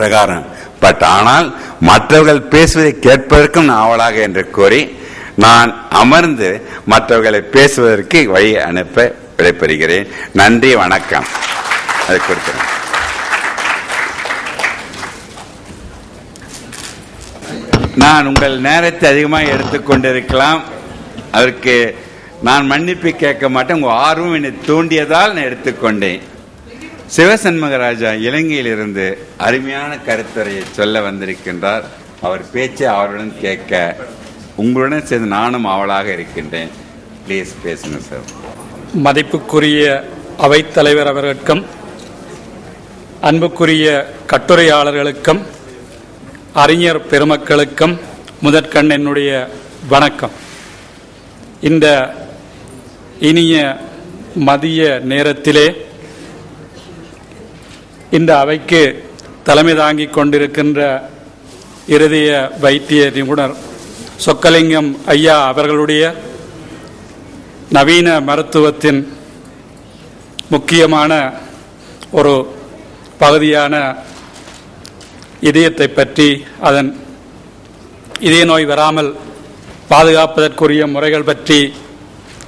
பிரகாரம். பட் ஆனால் மற்றவர்கள் பேசுவதை கேட்பதற்கும் நான் ஆவலாக என்று கூறி நான் அமர்ந்து மற்றவர்களை பேசுவதற்கு வழி அனுப்ப விடைபெறுகிறேன். நன்றி வணக்கம். அதை கொடுக்கிறேன் நான் உங்கள் நேரத்தை அதிகமாக எடுத்துக்கொண்டிருக்கலாம் அதற்கு நான் மன்னிப்பு கேட்க மாட்டேன். உங்கள் ஆர்வம் என்னை தூண்டியதால் நான் எடுத்துக்கொண்டேன் சிவசண்மகராஜா இலங்கையிலிருந்து அருமையான கருத்துரையை சொல்ல வந்திருக்கின்றார். அவர் பேச்சை அவருடன் கேட்க உங்களுடன் சேர்ந்து நானும் அவளாக இருக்கின்றேன். ப்ளீஸ் பேசுங்க சார் மதிப்புக்குரிய அவைத்தலைவர் அவர்களுக்கும் அன்புக்குரிய கட்டுரையாளர்களுக்கும் அறிஞர் பெருமக்களுக்கும் முதற்கண் என்னுடைய வணக்கம். இந்த இனிய மதிய நேரத்திலே இந்த அவைக்கு தலைமை தாங்கிக் கொண்டிருக்கின்ற இருதய வைத்திய நிபுணர் சொக்கலிங்கம் ஐயா அவர்களுடைய நவீன மருத்துவத்தின் முக்கியமான ஒரு பகுதியான இதயத்தை பற்றி அதன் இதய நோய் வராமல் பாதுகாப்பதற்குரிய முறைகள் பற்றி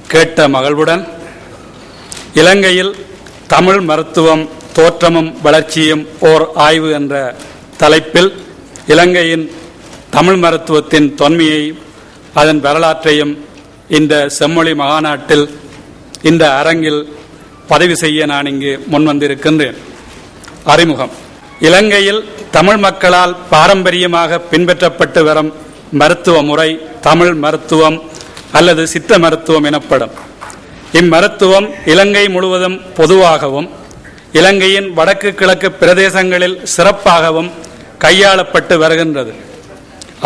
கேட்ட மகிழ்வுடன் இலங்கையில் தமிழ் மருத்துவம் தோற்றமும் வளர்ச்சியும் ஓர் ஆய்வு என்ற தலைப்பில் இலங்கையின் தமிழ் மருத்துவத்தின் தொன்மையை அதன் வரலாற்றையும் இந்த செம்மொழி மகாநாட்டில் இந்த அரங்கில் பதிவு செய்ய நான் இங்கு முன்வந்திருக்கின்றேன். அறிமுகம். இலங்கையில் தமிழ் மக்களால் பாரம்பரியமாக பின்பற்றப்பட்டு வரும் மருத்துவ முறை தமிழ் மருத்துவம் அல்லது சித்த மருத்துவம் எனப்படும். இம்மருத்துவம் இலங்கை முழுவதும் பொதுவாகவும் இலங்கையின் வடக்கு கிழக்கு பிரதேசங்களில் சிறப்பாகவும் கையாளப்பட்டு வருகின்றது.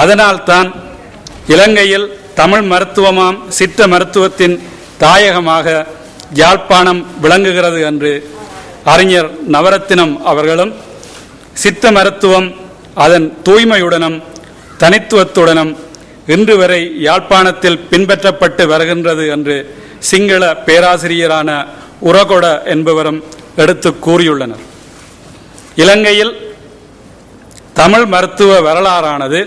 அதனால்தான் இலங்கையில் தமிழ் மருத்துவமாம் சித்த மருத்துவத்தின் தாயகமாக யாழ்ப்பாணம் விளங்குகிறது என்று அறிஞர் நவரத்தினம் அவர்களும் சித்த மருத்துவம் அதன் தூய்மையுடனும் தனித்துவத்துடனும் இன்று வரை யாழ்ப்பாணத்தில் பின்பற்றப்பட்டு வருகின்றது என்று சிங்கள பேராசிரியரான உரகொட என்பவரும் எடுத்து கூறியுள்ளனர். இலங்கையில் தமிழ் மருத்துவ வரலாறானது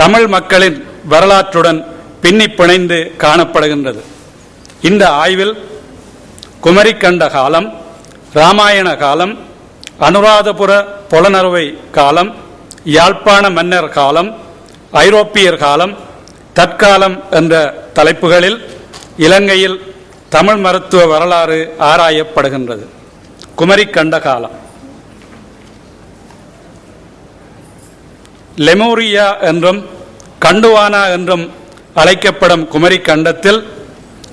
தமிழ் மக்களின் வரலாற்றுடன் பின்னி பிணைந்து காணப்படுகின்றது. இந்த ஆய்வில் குமரிக்கண்ட காலம் ராமாயண காலம் அனுராதபுர புலனறுவை காலம் யாழ்ப்பாண மன்னர் காலம் ஐரோப்பியர் காலம் தற்காலம் என்ற தலைப்புகளில் இலங்கையில் தமிழ் மருத்துவ வரலாறு ஆராயப்படுகின்றது. குமரி கண்ட காலம் லெமோரியா என்றும் கண்டுவானா என்றும் அழைக்கப்படும் குமரி கண்டத்தில்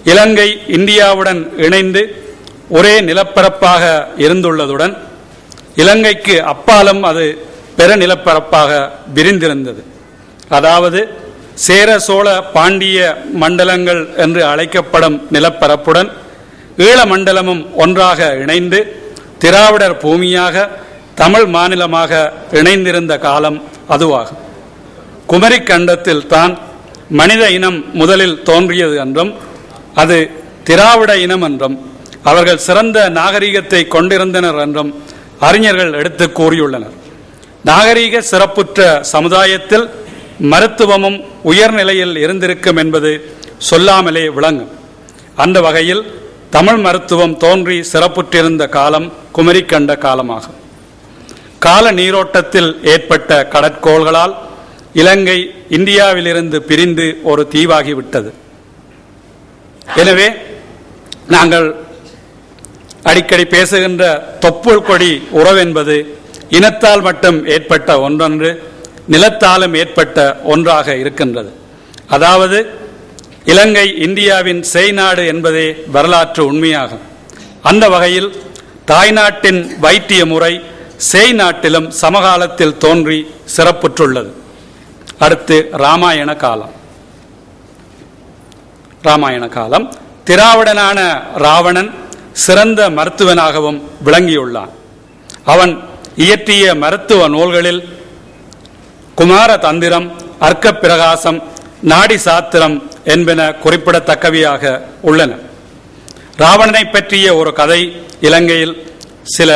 இலங்கை இந்தியாவுடன் இணைந்து ஒரே நிலப்பரப்பாக இருந்துள்ளதுடன் இலங்கைக்கு அப்பாலும் அது பெருநிலப்பரப்பாக விரிந்திருந்தது அதாவது சேர சோழ பாண்டிய மண்டலங்கள் என்று அழைக்கப்படும் நிலப்பரப்புடன் ஈழ மண்டலமும் ஒன்றாக இணைந்து திராவிடர் பூமியாக தமிழ் மாநிலமாக இணைந்திருந்த காலம் அதுவாகும். குமரி கண்டத்தில் தான் மனித இனம் முதலில் தோன்றியது என்றும் அது திராவிட இனம் என்றும் அவர்கள் சிறந்த நாகரிகத்தை கொண்டிருந்தனர் என்றும் அறிஞர்கள் எடுத்து கூறியுள்ளனர். நாகரீக சிறப்புற்ற சமுதாயத்தில் மருத்துவமும் உயர்நிலையில் இருந்திருக்கும் என்பது சொல்லாமலே விளங்கும். அந்த வகையில் தமிழ் மருத்துவம் தோன்றி சிறப்புற்றிருந்த காலம் குமரி கண்ட காலமாகும். கால நீரோட்டத்தில் ஏற்பட்ட கடற்கோள்களால் இலங்கை இந்தியாவிலிருந்து பிரிந்து ஒரு தீவாகிவிட்டது. எனவே நாங்கள் அடிக்கடி பேசுகின்ற தொப்புள் கொடி உறவென்பது இனத்தால் மட்டும் ஏற்பட்ட ஒன்றொன்று நிலத்தாலும் ஏற்பட்ட ஒன்றாக இருக்கின்றது. அதாவது இலங்கை இந்தியாவின் செய்நாடு என்பதே வரலாற்று உண்மையாகும். அந்த வகையில் தாய்நாட்டின் வைத்திய முறை சேய் நாட்டிலும் சமகாலத்தில் தோன்றி சிறப்புற்றுள்ளது. அடுத்து ராமாயண காலம். ராமாயண காலம். திராவிடனான ராவணன் சிறந்த மருத்துவனாகவும் விளங்கியுள்ளான். அவன் இயற்றிய மருத்துவ நூல்களில் குமார தந்திரம் அர்க்க பிரகாசம் நாடி சாத்திரம் என்பன குறிப்பிடத்தக்கவையாக உள்ளன. ராவணனை பற்றிய ஒரு கதை இலங்கையில் சில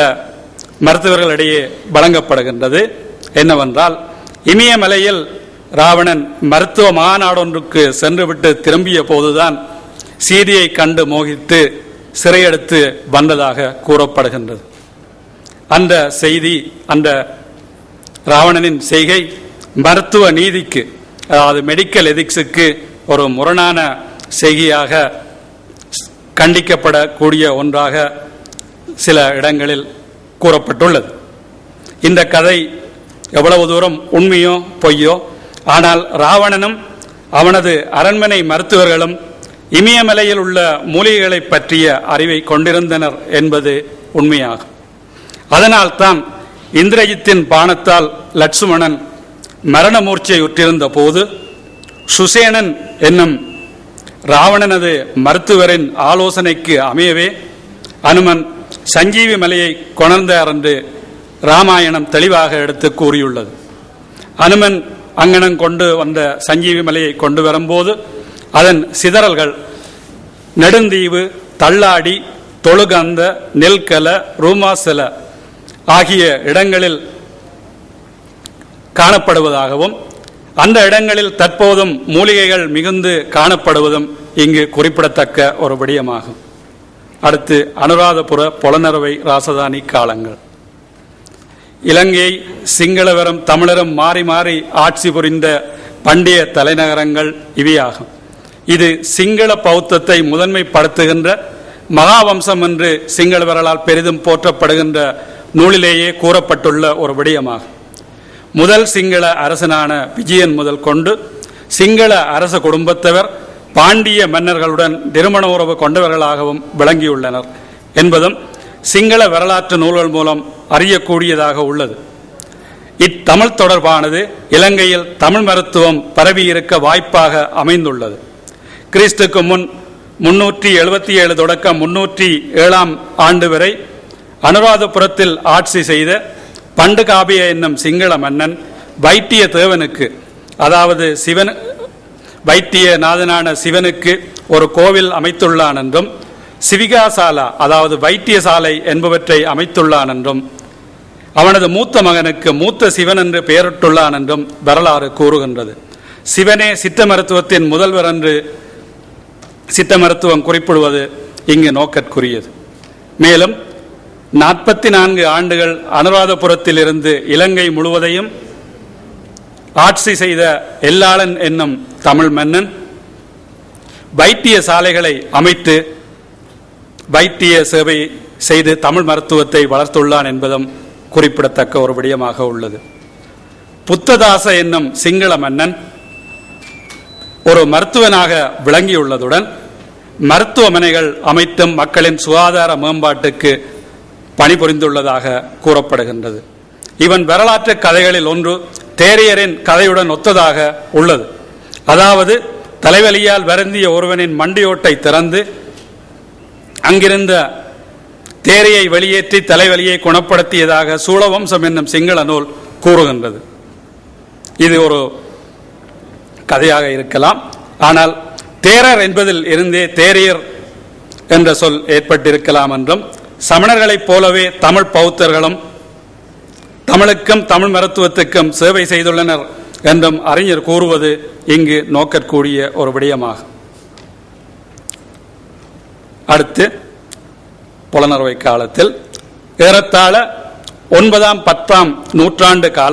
மருத்துவர்களிடையே வழங்கப்படுகின்றது. என்னவென்றால் இமயமலையில் ராவணன் மருத்துவ மாநாடொன்றுக்கு சென்றுவிட்டு திரும்பிய போதுதான் சீதையை கண்டு மோகித்து சிறையெடுத்து வந்ததாக கூறப்படுகின்றது. அந்த செய்தி அந்த ராவணனின் செய்கை மருத்துவ நீதிக்கு அதாவது மெடிக்கல் எதிக்ஸுக்கு ஒரு முரணான செய்கையாக கண்டிக்கப்படக்கூடிய ஒன்றாக சில இடங்களில் கூறப்பட்டுள்ளது. இந்த கதை எவ்வளவு தூரம் உண்மையோ பொய்யோ ஆனால் ராவணனும் அவனது அரண்மனை மருத்துவர்களும் இமயமலையில் உள்ள மூலிகைகளை பற்றிய அறிவை கொண்டிருந்தனர் என்பது உண்மையாகும். அதனால்தான் இந்திரஜித்தின் பானத்தால் லட்சுமணன் மரண மூர்ச்சையுற்றிருந்த போது சுசேனன் என்னும் ராவணனது மருத்துவரின் ஆலோசனைக்கு அமையவே அனுமன் சஞ்சீவி மலையை கொணர்ந்தார் என்று ராமாயணம் தெளிவாக எடுத்து கூறியுள்ளது. அனுமன் அங்கனம் கொண்டு வந்த சஞ்சீவி மலையை கொண்டு வரும்போது அதன் சிதறல்கள் நெடுந்தீவு தள்ளாடி தொழுகந்த நெல்கல ரூமாசல ஆகிய இடங்களில் காணப்படுவதாகவும் அந்த இடங்களில் தற்போதும் மூலிகைகள் மிகுந்து காணப்படுவதும் இங்கு குறிப்பிடத்தக்க ஒரு விடயமாகும். அடுத்து அனுராதபுர புலனறுவை ராசதானி காலங்கள். இலங்கை சிங்களவரும் தமிழரும் மாறி மாறி ஆட்சி புரிந்த பண்டைய தலைநகரங்கள் இவையாகும். இது சிங்கள பௌத்தத்தை முதன்மைப்படுத்துகின்ற மகாவம்சம் என்று சிங்களவர்களால் பெரிதும் போற்றப்படுகின்ற நூலிலேயே கூறப்பட்டுள்ள ஒரு விடயமாகும். முதல் சிங்கள அரசனான விஜயன் முதல் கொண்டு சிங்கள அரச குடும்பத்தவர் பாண்டிய மன்னர்களுடன் திருமண உறவு கொண்டவர்களாகவும் விளங்கியுள்ளனர் என்பதும் சிங்கள வரலாற்று நூல்கள் மூலம் அறியக்கூடியதாக உள்ளது. இத்தமிழ் தொடர்பானது இலங்கையில் தமிழ் மருத்துவம் பரவியிருக்க வாய்ப்பாக அமைந்துள்ளது. கிறிஸ்துக்கு முன் முன்னூற்றி எழுபத்தி ஏழு தொடக்கம் முன்னூற்றி ஏழாம் ஆண்டு வரை அனுராதபுரத்தில் ஆட்சி செய்த பண்டுகாபிய என்னும் சிங்கள மன்னன் வைத்திய தேவனுக்கு அதாவது சிவன் வைத்திய நாதனான சிவனுக்கு ஒரு கோவில் அமைத்துள்ளான் என்றும் சிவிகாசாலா அதாவது வைத்தியசாலை என்பவற்றை அமைத்துள்ளான் என்றும் அவனது மூத்த மகனுக்கு மூத்த சிவன் என்று பெயரிட்டுள்ளான் என்றும் வரலாறு கூறுகின்றது. சிவனே சித்த மருத்துவத்தின் முதல்வர் என்று சித்த மருத்துவம் குறிப்பிடுவது இங்கு நோக்கற்குரியது. மேலும் நாற்பத்தி நான்கு ஆண்டுகள் அனுராதபுரத்தில் இருந்து இலங்கை முழுவதையும் ஆட்சி செய்த எல்லாளன் என்னும் தமிழ் மன்னன் வைத்திய சாலைகளை அமைத்து வைத்திய சேவை செய்து தமிழ் மருத்துவத்தை வளர்த்துள்ளான் என்பதும் குறிப்பிடத்தக்க ஒரு விடயமாக உள்ளது. புத்ததாச என்னும் சிங்கள மன்னன் ஒரு மருத்துவனாக விளங்கியுள்ளதுடன் மருத்துவமனைகள் அமைத்தும் மக்களின் சுகாதார மேம்பாட்டுக்கு பணிபுரிந்துள்ளதாக கூறப்படுகின்றது. இவன் வரலாற்று கதைகளில் ஒன்று தேரியரின் கதையுடன் ஒத்ததாக உள்ளது. அதாவது தலைவலியால் வருந்திய ஒருவனின் மண்டியோட்டை திறந்து அங்கிருந்த தேரையை வெளியேற்றி தலைவலியை குணப்படுத்தியதாக சூழவம்சம் என்னும் சிங்கள நூல் கூறுகின்றது. இது ஒரு கதையாக இருக்கலாம். ஆனால் தேரர் என்பதில் இருந்தே தேரியர் என்ற சொல் ஏற்பட்டிருக்கலாம் என்றும் சமணர்களைப் போலவே தமிழ் பௌத்தர்களும் தமிழுக்கும் தமிழ் மருத்துவத்துக்கும் சேவை செய்துள்ளனர் என்றும் அறிஞர் கூறுவது இங்கு நோக்கக்கூடிய ஒரு விடயமாகும். அடுத்து புலனறுவை காலத்தில் ஏறத்தாழ ஒன்பதாம் பத்தாம் நூற்றாண்டு கால